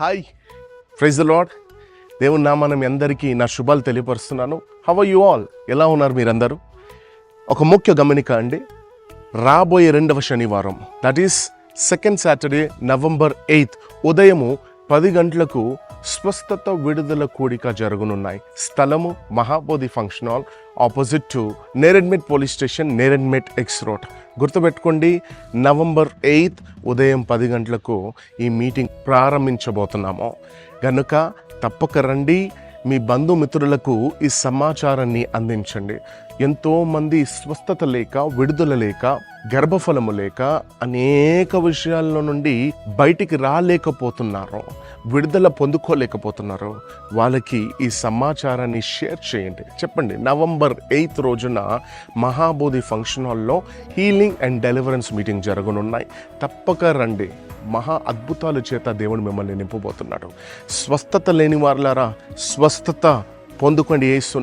Hi. Praise lord దేవుని నా మనం అందరికీ నా శుభాలు తెలియపరుస్తున్నాను. How you all? ఎలా ఉన్నారు మీరందరూ? ఒక ముఖ్య గమనిక అండి. రాబోయే రెండవ శనివారం that is second Saturday November eighth ఉదయము పది గంటలకు స్వస్థత విడుదల కూడిక జరగనున్నాయి. స్థలము Mahabodhi function hall opposite to Neredmet police station Neredmet X road గుర్తుపెట్టుకోండి నవంబర్ ఎయిత్ ఉదయం పది గంటలకు ఈ మీటింగ్ ప్రారంభించబోతున్నాము. గనుక తప్పక రండి మీ బంధుమిత్రులకు ఈ సమాచారాన్ని అందించండి. ఎంతోమంది స్వస్థత లేక విడుదల లేక గర్భఫలము లేక అనేక విషయాల నుండి బయటికి రాలేకపోతున్నారు. విడుదల పొందుకోలేకపోతున్నారు. వాళ్ళకి ఈ సమాచారాన్ని షేర్ చేయండి. చెప్పండి నవంబర్ ఎయిత్ రోజున మహాబోధి ఫంక్షన్ హాల్లో హీలింగ్ అండ్ డెలివరెన్స్ మీటింగ్ జరగనున్నాయి. తప్పక రండి. మహా అద్భుతాల చేత దేవుడు మిమ్మల్ని నింపబోతున్నాడు. స్వస్థత లేని వారులారా స్వస్థత పొందుకోండి యేసు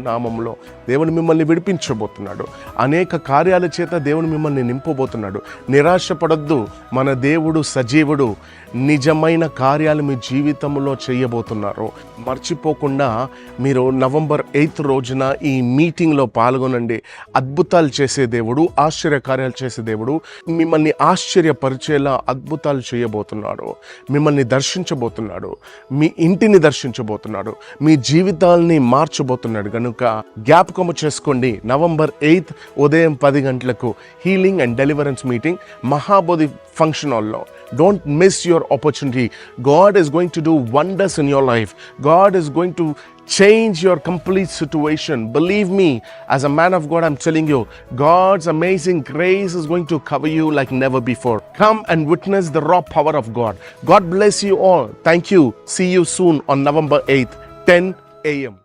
దేవుడు మిమ్మల్ని విడిపించబోతున్నాడు. అనేక కార్యాల చేత దేవుడు మిమ్మల్ని నింపబోతున్నాడు. నిరాశపడద్దు. మన దేవుడు సజీవుడు. నిజమైన కార్యాలు మీ జీవితంలో చేయబోతున్నారు. మర్చిపోకుండా మీరు నవంబర్ ఎయిత్ రోజున ఈ మీటింగ్లో పాల్గొనండి. అద్భుతాలు చేసే దేవుడు ఆశ్చర్య కార్యాలు చేసే దేవుడు మిమ్మల్ని ఆశ్చర్యపరిచేలా అద్భుతాలు చేయబోతున్నాడు. మిమ్మల్ని దర్శించబోతున్నాడు. మీ ఇంటిని దర్శించబోతున్నాడు. మీ జీవితాల్ని మార్చబోతున్నాడు. కనుక gap జ్ఞాపకము చేసుకోండి నవంబర్ ఎయిత్ ఉదయం పది గంటలకు healing and deliverance meeting Mahabodhi function హాల్లో don't miss your opportunity God is going to do wonders in your life God is going to change your complete situation. Believe me, as a man of God, I'm telling you, God's amazing grace is going to cover you like never before. Come and witness the raw power of God. God bless you all. Thank you. See you soon on November 8th, 10 a.m.